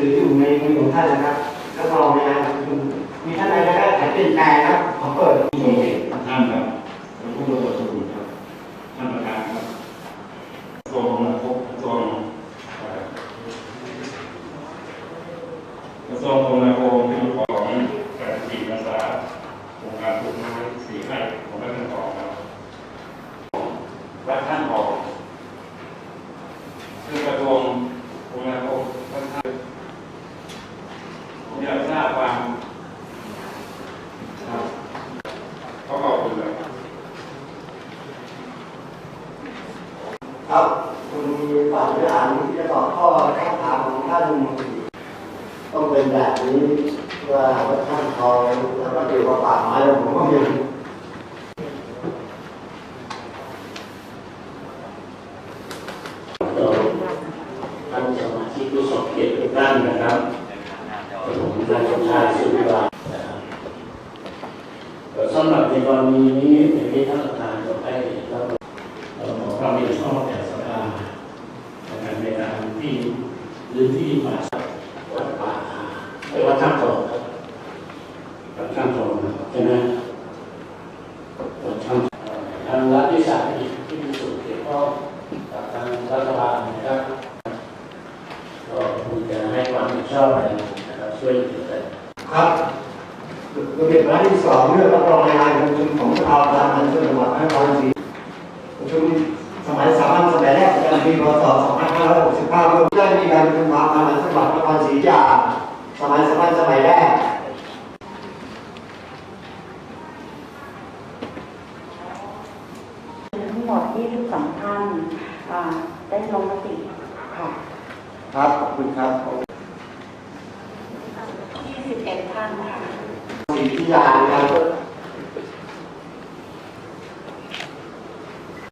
ืออยู่ในมือของท่านนะครับรับรองนงานประชุมมีท่านใดจะได้ขายเปลี่ยนแปลครับขอเปิดผู้ทรงเกียรติทุกท่านครับและผู้ร่วมประชุมครับท่านประธานครับกระทรงมนาคมกระทรงกระทรวงคมนาคมเป็นของการสี่ภาษาองค์การปลูกไม้สี่ไร่ของแม่ท่านออกครับและท่านออกคือกระทรวงคมนาคมท่านท่านผมอยากทราบความครับ ขอขอบคุณครับ ครับคุณมีฝ่ายบริหารที่จะตอบข้อข้อถามของท่านต้องเป็นแบบนี้ว่าท่านคอยแล้วก็เกี่ยวกับป่าไม้แล้วผมก็มีต่อท่านสมาชิกผู้ทรงเกียรติทุกท่านนะครับผมนายสมชายสุวิวานะครับสำหรับในกรณีนี้อย่างที่ท่านประธานก็ได้รับเอ่อความเห็นชอบแก่สภานะครับในการที่ พื้นที่ป่าวัดป่าไอ้วัดท่าทองครับวัดท่าทองนะครับใช่ไหมวัดท่าทางรัฐวิสาหกิจที่มีส่วนเกี่ยวข้องกับทางรัฐบาลนะครับก็คงจะให้ความเห็นชอบกันนะครับช่วยเหลือกันครับระเบียบร้านที่สองเรื่องรับรองรายงานประชุมของสภาประธานจังหวัดพระนครศรีประชุมสมัยสามัญสมัยแรกประจำปีพศ2565เมื่อ ได้มีการประชุมสามัญจังหวัดนครศรีอยุธยาสมัยสามัญสมัยแรกทั้งหมด22ท่านอ่าได้ลงมติค่ะครับ ขอบคุณครับ21ท่านค่ะศรีอยุธยานะครับ